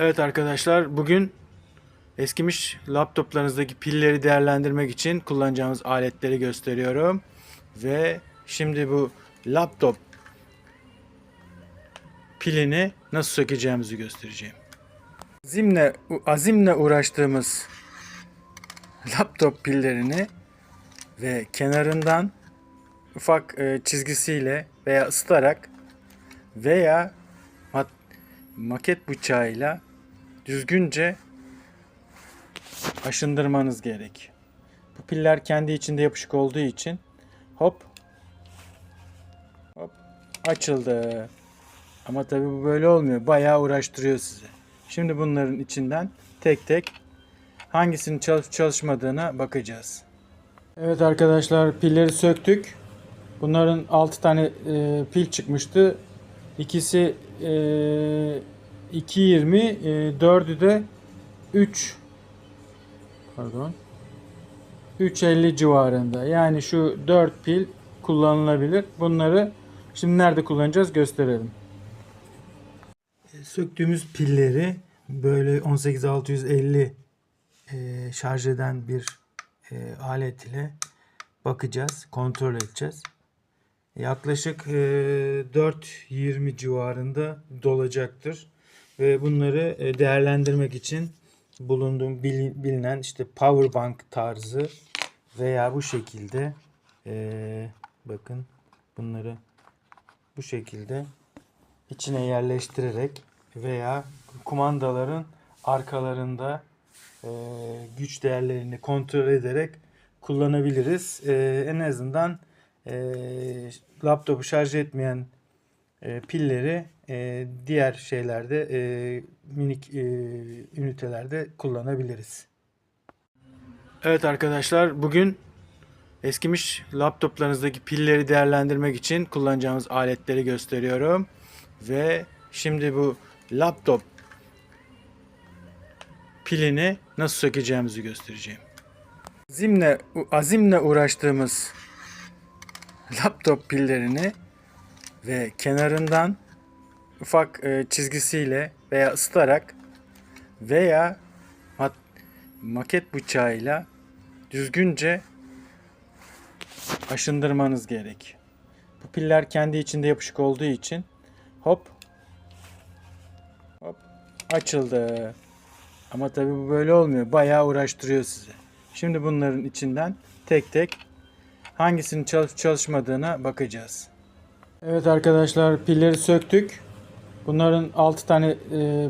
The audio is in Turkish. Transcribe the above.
Evet arkadaşlar bugün eskimiş laptoplarınızdaki pilleri değerlendirmek için kullanacağımız aletleri gösteriyorum. Ve şimdi bu laptop pilini nasıl sökeceğimizi göstereceğim. Azimle, azimle uğraştığımız laptop pillerini ve kenarından ufak e, çizgisiyle veya ısıtarak veya maket bıçağıyla düzgünce aşındırmanız gerek. Bu piller kendi içinde yapışık olduğu için hop hop açıldı. Ama tabii bu böyle olmuyor. Bayağı uğraştırıyor sizi. Şimdi bunların içinden tek tek hangisinin çalışıp çalışmadığına bakacağız. Evet arkadaşlar pilleri söktük. Bunların 6 tane e, pil çıkmıştı. İkisi e, 2.20, e, 4'ü de 3 pardon 3.50 civarında. Yani şu 4 pil kullanılabilir. Bunları şimdi nerede kullanacağız gösterelim. E, Söktüğümüz pilleri böyle 18650 e, şarj eden bir e, alet ile bakacağız, kontrol edeceğiz. Yaklaşık e, 4.20 civarında dolacaktır. Ve bunları e, değerlendirmek için bulunduğum bil- bilinen işte power bank tarzı veya bu şekilde e, bakın bunları bu şekilde içine yerleştirerek veya kumandaların arkalarında e, güç değerlerini kontrol ederek kullanabiliriz. En azından laptopu şarj etmeyen pilleri e, diğer şeylerde e, minik e, ünitelerde kullanabiliriz. Evet arkadaşlar bugün eskimiş laptoplarınızdaki pilleri değerlendirmek için kullanacağımız aletleri gösteriyorum. Ve şimdi bu laptop pilini nasıl sökeceğimizi göstereceğim. Azimle, azimle uğraştığımız laptop pillerini ve kenarından ufak e, çizgisiyle veya ısıtarak veya mat- maket bıçağıyla düzgünce aşındırmanız gerek. Bu piller kendi içinde yapışık olduğu için hop hop açıldı. Ama tabii bu böyle olmuyor. Bayağı uğraştırıyor sizi. Şimdi bunların içinden tek tek hangisinin çalışıp çalışmadığına bakacağız. Evet arkadaşlar pilleri söktük. Bunların 6 tane e,